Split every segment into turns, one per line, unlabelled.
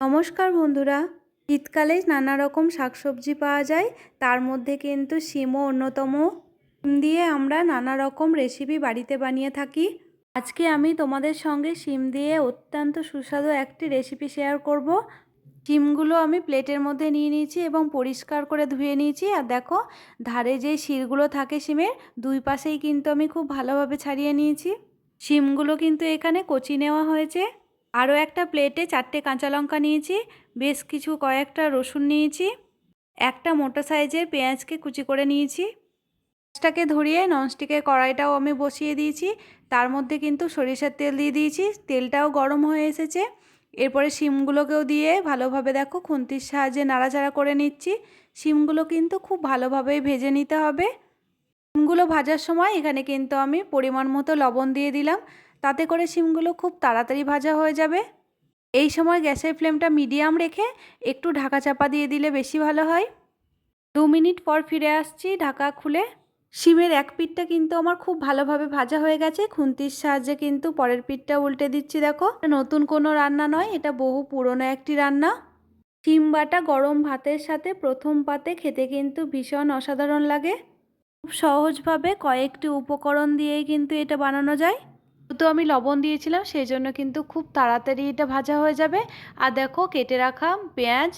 নমস্কার বন্ধুরা। শীতকালে নানা রকম শাকসবজি পাওয়া যায়। তার মধ্যে কিন্তু শিমও অন্যতম। শিম দিয়ে আমরা নানা রকম রেসিপি বাড়িতে বানিয়ে থাকি। আজকে আমি তোমাদের সঙ্গে শিম দিয়ে অত্যন্ত সুস্বাদু একটি রেসিপি শেয়ার করব। শিমগুলো আমি প্লেটের মধ্যে নিয়ে নিয়েছি এবং পরিষ্কার করে ধুয়ে নিয়েছি। আর দেখো, ধারে যে শিরগুলো থাকে শিমের, দুই পাশেই কিন্তু আমি খুব ভালোভাবে ছাড়িয়ে নিয়েছি। শিমগুলো কিন্তু এখানে কচি নেওয়া হয়েছে। আরও একটা প্লেটে চারটে কাঁচা লঙ্কা নিয়েছি, বেশ কিছু কয়েকটা রসুন নিয়েছি, একটা মোটা সাইজের পেঁয়াজকে কুচি করে নিয়েছি। পেঁয়াজটাকে ধরিয়ে ননস্টিকের কড়াইটাও আমি বসিয়ে দিয়েছি, তার মধ্যে কিন্তু সরিষার তেল দিয়ে দিয়েছি, তেলটাও গরম হয়ে এসেছে। এরপরে শিমগুলোকেও দিয়ে ভালোভাবে দেখো খুন্তির সাহায্যে নাড়াচাড়া করে নিচ্ছি, শিমগুলো কিন্তু খুব ভালোভাবেই ভেজে নিতে হবে। শিমগুলো ভাজার সময় এখানে কিন্তু আমি পরিমাণ মতো লবণ দিয়ে দিলাম তাতে করে শিমগুলো খুব তাড়াতাড়ি ভাজা হয়ে যাবে। এই সময় গ্যাসের ফ্লেমটা মিডিয়াম রেখে একটু ঢাকা চাপা দিয়ে দিলে বেশি ভালো হয়। দু মিনিট পর ফিরে আসছি ঢাকা খুলে। শিমের এক পিঠটা কিন্তু আমার খুব ভালোভাবে ভাজা হয়ে গেছে। খুন্তির সাহায্যে কিন্তু পরের পিঠটা উল্টে দিচ্ছি, দেখো। নতুন কোনো রান্না নয়, এটা বহু পুরনো একটি রান্না। শিম বাটা গরম ভাতের সাথে প্রথম পাতে খেতে কিন্তু ভীষণ অসাধারণ লাগে। খুব সহজভাবে কয়েকটি উপকরণ দিয়েই কিন্তু এটা বানানো যায়। তো আমি লবণ দিয়েছিলাম সেই জন্য কিন্তু খুব তাড়াতাড়ি এটা ভাজা হয়ে যাবে। আর দেখো কেটে রাখা পেঁয়াজ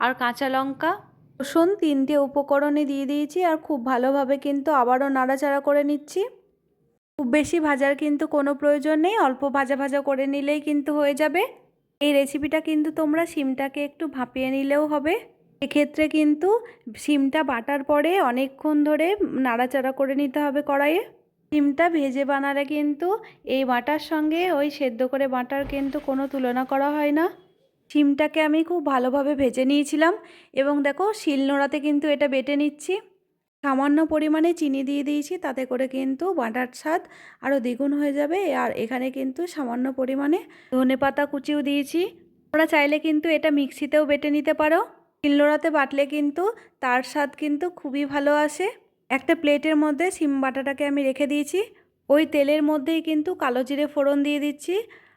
আর কাঁচা লঙ্কা। রসুন তিনটে উপকরণে দিয়ে দিয়েছি আর খুব ভালোভাবে কিন্তু আবারও নাড়াচাড়া করে নিচ্ছি। খুব বেশি ভাজার কিন্তু কোনো প্রয়োজন নেই, অল্প ভাজা ভাজা করে নিলেই কিন্তু হয়ে যাবে। এই রেসিপিটা কিন্তু তোমরা সিমটাকে একটু ভাপিয়ে নিলেও হবে। এক্ষেত্রে কিন্তু সিমটা বাটার পরে অনেকক্ষণ ধরে নাড়াচাড়া করে নিতে হবে কড়াইয়ে। ডিমটা ভেজে বানালে কিন্তু এই বাটার সঙ্গে ওই সেদ্ধ করে বাটার কিন্তু কোনো তুলনা করা হয় না। শিমটাকে আমি খুব ভালোভাবে ভেজে নিয়েছিলাম এবং দেখো শিলনোড়াতে কিন্তু এটা বেটে নিচ্ছি। সামান্য পরিমাণে চিনি দিয়ে দিয়েছি, তাতে করে কিন্তু বাটার স্বাদ আরও দ্বিগুণ হয়ে যাবে। আর এখানে কিন্তু সামান্য পরিমাণে ধনে পাতা কুচিও দিয়েছি। তোমরা চাইলে কিন্তু এটা মিক্সিতেও বেটে নিতে পারো। শিলনোড়াতে বাটলে কিন্তু তার স্বাদ কিন্তু খুবই ভালো আসে। একটা প্লেটের মধ্যে সিম বাটাটাকে আমি রেখে দিয়েছি। ওই তেলের মধ্যেই কিন্তু কালো জিরে ফোড়ন দিয়ে দিচ্ছি।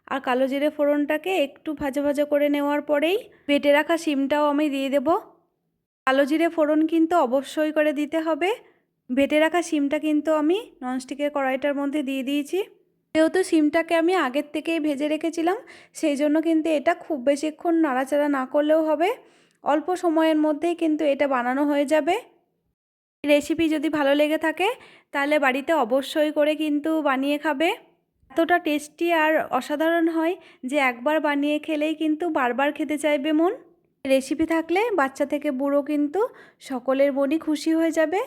আর কালো জিরে ফোড়নটাকে একটু ভাজা ভাজা করে নেওয়ার পরেই বেটে রাখা সিমটাও আমি দিয়ে দেব। কালো জিরে ফোড়ন কিন্তু অবশ্যই করে দিতে হবে। বেটে রাখা সিমটা কিন্তু আমি ননস্টিকের কড়াইটার মধ্যে দিয়ে দিয়েছি। যেহেতু সিমটাকে আমি আগের থেকেই ভেজে রেখেছিলাম, সেই জন্য কিন্তু এটা খুব বেশিক্ষণ নাড়াচাড়া না করলেও হবে। অল্প সময়ের মধ্যেই কিন্তু এটা বানানো হয়ে যাবে। রেসিপি যদি ভালো লেগে থাকে, তাহলে বাড়িতে অবশ্যই করে কিন্তু বানিয়ে খাবে। এতটা টেস্টি আর অসাধারণ হয় যে একবার বানিয়ে খেলেই কিন্তু বারবার খেতে চাইবে মন। রেসিপি থাকলে বাচ্চা থেকে বুড়ো কিন্তু সকলের মনই খুশি হয়ে যাবে।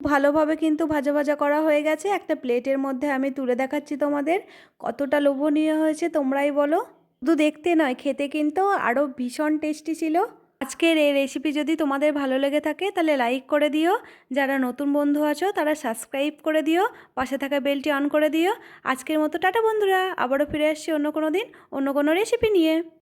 ভালোভাবে কিন্তু ভাজা ভাজা করা হয়ে গেছে। একটা প্লেটের মধ্যে আমি তুলে দেখাচ্ছি তোমাদের। কতটা লোভনীয় হয়েছে তোমরাই বলো। শুধু দেখতে নয়, খেতে কিন্তু আরও ভীষণ টেস্টি ছিল। আজকের এই রেসিপি যদি তোমাদের ভালো লেগে থাকে, তাহলে লাইক করে দিও। যারা নতুন বন্ধু আছো, তারা সাবস্ক্রাইব করে দিও। পাশে থাকা বেলটি অন করে দিও। আজকের মতো টাটা বন্ধুরা, আবারও ফিরে আসছি অন্য কোনো দিন, অন্য কোনো রেসিপি নিয়ে।